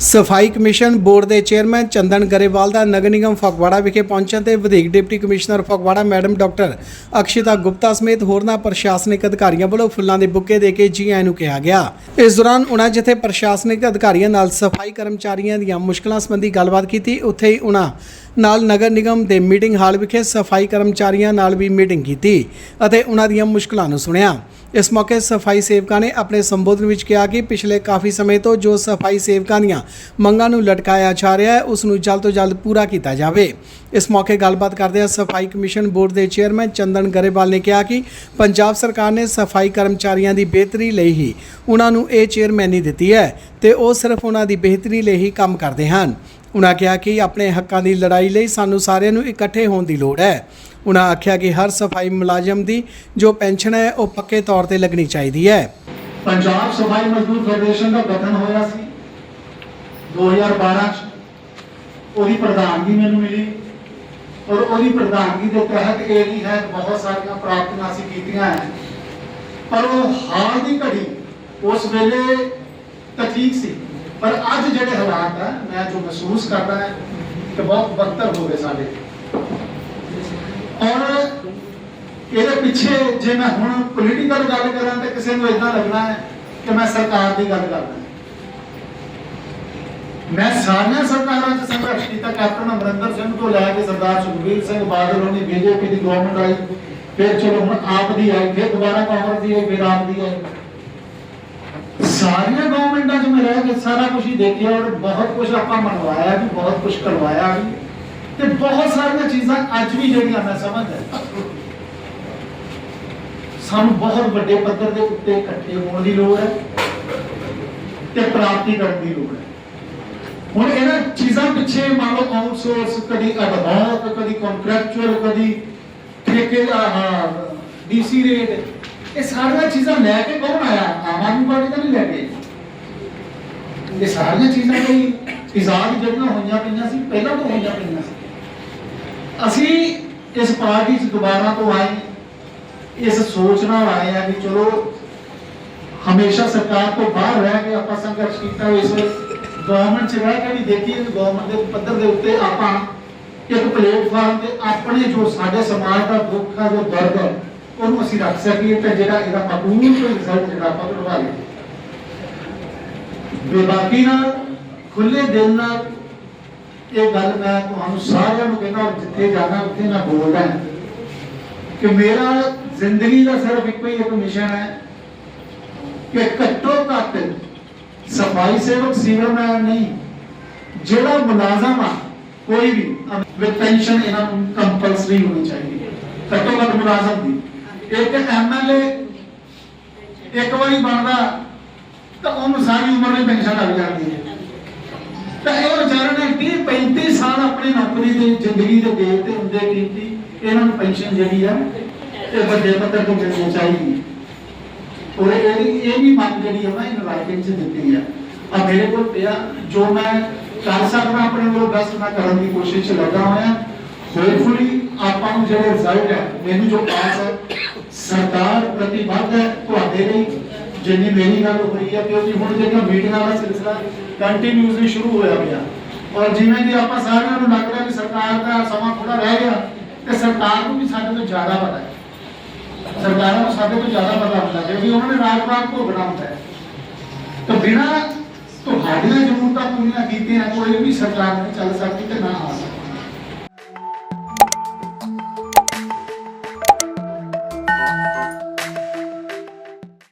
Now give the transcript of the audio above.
ਸਫ਼ਾਈ commission board ਦੇ chairman Chandan Grewal ਦਾ ਨਗਰ ਨਿਗਮ ਫਗਵਾੜਾ ਵਿਖੇ ਪਹੁੰਚਣ ਤੇ ਵਧੇਕ deputy commissioner Phagwara madam doctor Akshita Gupta ਸਮੇਤ ਹੋਰਨਾਂ ਪ੍ਰਸ਼ਾਸਨਿਕ ਅਧਿਕਾਰੀਆਂ ਵੱਲੋਂ ਫੁੱਲਾਂ ਦੇ ਬੁੱਕੇ ਦੇ ਕੇ ਜੀ ਆਇਆਂ ਨੂੰ ਕਿਹਾ ਗਿਆ। ਇਸ ਦੌਰਾਨ ਉਨ੍ਹਾਂ ਜਿੱਥੇ ਪ੍ਰਸ਼ਾਸਨਿਕ ਅਧਿਕਾਰੀਆਂ ਨਾਲ ਸਫ਼ਾਈ ਕਰਮਚਾਰੀਆਂ ਦੀਆਂ ਮੁਸ਼ਕਲਾਂ ਸੰਬੰਧੀ ਗੱਲਬਾਤ ਕੀਤੀ, ਉੱਥੇ ਹੀ ਉਨ੍ਹਾਂ ਨਾਲ ਨਗਰ ਨਿਗਮ ਦੇ ਮੀਟਿੰਗ ਹਾਲ ਵਿਖੇ ਸਫ਼ਾਈ ਕਰਮਚਾਰੀਆਂ ਨਾਲ ਵੀ ਮੀਟਿੰਗ ਕੀਤੀ ਅਤੇ ਉਨ੍ਹਾਂ ਦੀਆਂ ਮੁਸ਼ਕਲਾਂ ਨੂੰ ਸੁਣਿਆ। ਇਸ ਮੌਕੇ ਸਫ਼ਾਈ ਸੇਵਕਾਂ ਨੇ ਆਪਣੇ ਸੰਬੋਧਨ ਵਿੱਚ ਕਿਹਾ ਕਿ ਪਿਛਲੇ ਕਾਫੀ ਸਮੇਂ ਤੋਂ ਜੋ ਸਫ਼ਾਈ ਸੇਵਕਾਂ ਦੀਆਂ ਮੰਗਾਂ ਨੂੰ ਲਟਕਾਇਆ ਜਾ ਰਿਹਾ ਹੈ, ਉਸ ਨੂੰ ਜਲਦ ਤੋਂ ਜਲਦ ਪੂਰਾ ਕੀਤਾ ਜਾਵੇ। ਇਸ ਮੌਕੇ ਗੱਲਬਾਤ ਕਰਦਿਆਂ ਸਫ਼ਾਈ ਕਮਿਸ਼ਨ ਬੋਰਡ ਦੇ ਚੇਅਰਮੈਨ ਚੰਦਨ ਗਰੇਵਾਲ ਨੇ ਕਿਹਾ ਕਿ ਪੰਜਾਬ ਸਰਕਾਰ ਨੇ ਸਫ਼ਾਈ ਕਰਮਚਾਰੀਆਂ ਦੀ ਬਿਹਤਰੀ ਲਈ ਹੀ ਉਹਨਾਂ ਨੂੰ ਇਹ ਚੇਅਰਮੈਨੀ ਦਿੱਤੀ ਹੈ ਤੇ ਉਹ ਸਿਰਫ ਉਹਨਾਂ ਦੀ ਬਿਹਤਰੀ ਲਈ ਹੀ ਕੰਮ ਕਰਦੇ ਹਨ। ਉਨ੍ਹਾਂ ਕਿਹਾ ਕਿ ਆਪਣੇ ਹੱਕਾਂ ਦੀ ਲੜਾਈ ਲਈ ਸਾਨੂੰ ਸਾਰਿਆਂ ਨੂੰ ਇਕੱਠੇ ਹੋਣ ਦੀ ਲੋੜ ਹੈ। ਉਹਨਾਂ ਆਖਿਆ ਕਿ ਹਰ ਸਫ਼ਾਈ ਮੁਲਾਜ਼ਮ ਦੀ ਜੋ ਪੈਨਸ਼ਨ ਹੈ, ਉਹ ਪੱਕੇ ਤੌਰ ਤੇ ਲੱਗਣੀ ਚਾਹੀਦੀ ਹੈ। ਪੰਜਾਬ ਸਫ਼ਾਈ ਮਜ਼ਦੂਰ ਫੈਡਰੇਸ਼ਨ ਦਾ ਗਠਨ ਹੋਇਆ ਸੀ। 2012 ਚ ਉਹਦੀ ਪ੍ਰਧਾਨਗੀ ਮੈਨੂੰ ਮਿਲੀ ਔਰ ਉਹਦੀ ਪ੍ਰਧਾਨਗੀ ਦੇ ਤਹਿਤ ਇਹ ਨਹੀਂ ਹੈ ਕਿ ਬਹੁਤ ਸਾਰੀਆਂ ਪ੍ਰਾਪਤੀਆਂ ਅਸੀਂ ਕੀਤੀਆਂ ਹੈ। ਪਰ ਉਹ ਹਾਲ ਦੀ ਘੜੀ ਉਸ ਵੇਲੇ ਤਾਂ ਠੀਕ ਸੀ। ਪਰ ਅੱਜ ਜਿਹੜੇ ਹਾਲਾਤ ਹੈ, ਮੈਂ ਜੋ ਮਹਿਸੂਸ ਕਰਦਾ ਹੈ ਕਿ ਬਹੁਤ ਬਦਤਰ ਹੋ ਗਏ ਸਾਡੇ। ਔਰ ਇਹਦੇ ਪਿੱਛੇ ਜੇ ਮੈਂ ਹੁਣ ਪੋਲੀਟੀਕਲ ਗੱਲ ਕਰਾਂ ਤਾਂ ਕਿਸੇ ਨੂੰ ਇਦਾਂ ਲੱਗਣਾ ਹੈ ਕਿ ਮੈਂ ਸਰਕਾਰ ਦੀ ਗੱਲ ਕਰਦਾ ਮੈਂ ਸਾਰੀਆਂ ਸਰਕਾਰਾਂ 'ਚ ਸੰਘਰਸ਼ ਕੀਤਾ, ਕੈਪਟਨ ਅਮਰਿੰਦਰ ਸਿੰਘ ਤੋਂ ਲੈ ਕੇ ਸਰਦਾਰ ਸੁਖਬੀਰ ਸਿੰਘ ਬਾਦਲ ਹੋਣੀ, ਬੀਜੇਪੀ ਦੀ ਗਵਰਨਮੈਂਟ ਆਈ, ਫਿਰ ਚਲੋ ਹੁਣ ਆਪ ਦੀ ਆਈ, ਫਿਰ ਦੁਬਾਰਾ ਕਾਂਗਰਸ ਦੀ ਆਈ, ਫਿਰ ਆਪ ਦੀ ਆਈ। ਸਾਰੀਆਂ ਗਵਰਨਮੈਂਟਾਂ 'ਚ ਮੈਂ ਰਹਿ ਕੇ ਸਾਰਾ ਕੁਝ ਹੀ ਦੇਖਿਆ ਔਰ ਬਹੁਤ ਕੁਝ ਆਪਾਂ ਮਨਵਾਇਆ ਵੀ, ਬਹੁਤ ਕੁਝ ਕਰਵਾਇਆ ਵੀ। ਤੇ ਬਹੁਤ ਸਾਰੀਆਂ ਚੀਜ਼ਾਂ ਅੱਜ ਵੀ ਜਿਹੜੀਆਂ ਮੈਂ ਸਮਝਦਾ ਸਾਨੂੰ ਬਹੁਤ ਵੱਡੇ ਪੱਧਰ ਦੇ ਉੱਤੇ ਇਕੱਠੇ ਹੋਣ ਦੀ ਲੋੜ ਹੈ ਤੇ ਪ੍ਰਾਪਤੀ ਕਰਨ ਦੀ ਲੋੜ ਹੈ। ਹੁਣ ਇਹਨਾਂ ਚੀਜ਼ਾਂ ਪਿੱਛੇ ਮੰਨ ਲਓ ਆਊਟਸੋਰਸ ਕਦੀ ਅਡਵਾਂਸ ਕਦੀ ਕੰਟਰੈਕਚੁਅਲ ਕਦੀ ਠੇਕੇ ਦਾ ਡੀਸੀ ਰੇਟ ਇਹ ਸਾਰੀਆਂ ਚੀਜ਼ਾਂ ਲੈ ਕੇ ਕੌਣ ਆਇਆ? ਆਮ ਆਦਮੀ ਪਾਰਟੀ ਤਾਂ ਨਹੀਂ ਲੈ ਕੇ ਇਹ ਸਾਰੀਆਂ ਚੀਜ਼ਾਂ ਕੋਈ ਇਜ਼ਾਦ ਜਿਹੜੀਆਂ ਹੋਈਆਂ ਪਈਆਂ ਸੀ, ਪਹਿਲਾਂ ਤੋਂ ਹੋਈਆਂ ਪਈਆਂ ਸੀ। ਅਸੀਂ ਇਸ ਪਾਰਟੀ 'ਚ ਦੁਬਾਰਾ ਤੋਂ ਆਏ, ਇਸ ਸੋਚ ਨਾਲ ਆਏ ਆ ਕਿ ਚਲੋ, ਹਮੇਸ਼ਾ ਸਰਕਾਰ ਤੋਂ ਬਾਹਰ ਰਹਿ ਕੇ ਆਪਾਂ ਸੰਘਰਸ਼ ਕੀਤਾ ਇਸ ਗਵਰਨਮੈਂਟ 'ਚ ਰਹਿ ਕੇ ਵੀ ਦੇਖੀਏ ਗਵਰਨਮੈਂਟ ਦੇ ਪੱਧਰ ਦੇ ਉੱਤੇ ਆਪਾਂ ਇੱਕ ਪਲੇਟਫਾਰਮ ਤੇ ਆਪਣੇ ਜੋ ਸਾਡੇ ਸਮਾਜ ਦਾ ਦੁੱਖ ਹੈ, ਜੋ ਦਰਦ ਹੈ, ਉਹਨੂੰ ਅਸੀਂ ਰੱਖ ਸਕੀਏ ਤੇ ਜਿਹੜਾ ਇਹਦਾ ਮਕਬੂਲ ਕੋਈ ਰਿਜ਼ਲਟ ਜਿਹੜਾ ਆਪਾਂ ਕਢਵਾ ਲਈਏ। ਬੇਬਾਕੀ ਨਾਲ ਖੁੱਲੇ ਦਿਲ ਨਾਲ ਇਹ ਗੱਲ ਮੈਂ ਤੁਹਾਨੂੰ ਸਾਰਿਆਂ ਨੂੰ ਕਹਿੰਦਾ ਜਿੱਥੇ ਜਾਣਾ ਉੱਥੇ ਮੈਂ ਬੋਲਦਾ ਕਿ ਮੇਰਾ ਜ਼ਿੰਦਗੀ ਦਾ ਸਿਰਫ ਇੱਕੋ ਹੀ ਇੱਕ ਮਿਸ਼ਨ ਹੈ ਕਿ ਘੱਟੋ ਘੱਟ ਸਫ਼ਾਈ ਸੇਵਕ ਸੀਵਰਮੈਨ ਨਹੀਂ ਜਿਹੜਾ ਮੁਲਾਜ਼ਮ ਆ, ਕੋਈ ਵੀ ਵਿਦ ਪੈਨਸ਼ਨ ਇਹਨਾਂ ਨੂੰ ਕੰਪਲਸਰੀ ਹੋਣੀ ਚਾਹੀਦੀ ਹੈ। ਘੱਟੋ ਘੱਟ ਮੁਲਾਜ਼ਮ ਦੀ। ਇੱਕ ਐਮਐਲਏ ਇੱਕ ਵਾਰੀ ਬਣਦਾ, ਤਾਂ ਉਹਨੂੰ ਸਾਰੀ ਉਮਰ ਲਈ ਪੈਨਸ਼ਨ ਲੱਗ ਜਾਂਦੀ ਹੈ। ਤਾਂ ਇਹ ਵਿਚਾਰੇ ਨੇ 30 35 ਸਾਲ ਆਪਣੀ ਨੌਕਰੀ ਦੇ, ਜ਼ਿੰਦਗੀ ਦੇ ਦੇ ਤੇ ਹੁੰਦੇ ਕੀਤੀ। ਇਹਨਾਂ ਨੂੰ ਪੈਨਸ਼ਨ ਜਿਹੜੀ ਆ, ਇਹ ਵੱਡੇ ਪੱਧਰ ਤੇ ਮਿਲਣੀ ਚਾਹੀਦੀ ਹੈ। ਔਰ ਇਹ ਇਹ ਵੀ ਮੰਗ ਜਿਹੜੀ ਹੈ ਨਾ ਇਹ ਰਾਈਟਿੰਗ 'ਚ ਦਿੱਤੀ ਆ। ਆ ਮੇਰੇ ਕੋਲ ਪਿਆ, ਜੋ ਮੈਂ ਕਰ ਸਕਦਾ, ਆਪਣੇ ਵੱਲੋਂ ਬੈਸਟ ਮੈਂ ਕਰਨ ਦੀ ਕੋਸ਼ਿਸ਼ 'ਚ ਲੱਗਾ ਹੋਇਆ। ਹੋਪਫੁਲੀ ਆਪਾਂ ਨੂੰ ਜਿਹੜੇ ਰਿਜ਼ਲਟ ਹੈ ਮੈਨੂੰ ਜੋ ਪਾਸ ਹੈ ਸਰਕਾਰ ਪ੍ਰਤੀਬੱਧ ਹੈ ਤੁਹਾਡੇ ਲਈ। ਜਿੰਨੀ ਮੇਰੀ ਗੱਲ ਹੋਈ ਹੈ ਕਿਉਂਕਿ ਹੁਣ ਜਿਹੜਾ ਮੀਟਿੰਗਾਂ ਦਾ ਸਿਲਸਿਲਾ ਕੰਟੀਨਿਊਸਲੀ ਸ਼ੁਰੂ ਹੋਇਆ ਪਿਆ। ਔਰ ਜਿਵੇਂ ਕਿ ਆਪਾਂ ਸਾਰਿਆਂ ਨੂੰ ਲੱਗ ਰਿਹਾ ਕਿ ਸਰਕਾਰ ਦਾ ਸਮਾਂ ਥੋੜਾ ਰਹਿ ਗਿਆ, ਤੇ ਸਰਕਾਰ ਨੂੰ ਵੀ ਸਾਡੇ ਤੋਂ ਜ਼ਿਆਦਾ ਪਤਾ ਹੈ। ਸਰਕਾਰਾਂ ਨੂੰ ਸਾਡੇ ਤੋਂ ਜ਼ਿਆਦਾ ਪਤਾ ਹੁੰਦਾ, ਕਿਉਂਕਿ ਉਹਨਾਂ ਨੇ ਰਾਤ ਰਾਤ ਭੋਗਣਾ ਹੁੰਦਾ ਹੈ ਤਾਂ ਬਿਨਾਂ ਤੁਹਾਡੀਆਂ ਜ਼ਰੂਰਤਾਂ ਪੂਰੀਆਂ ਕੀਤੀਆਂ, ਕੋਈ ਵੀ ਸਰਕਾਰ ਨਹੀਂ ਚੱਲ ਸਕਦੀ ਤੇ ਨਾ ਆ ਸਕਦੀ।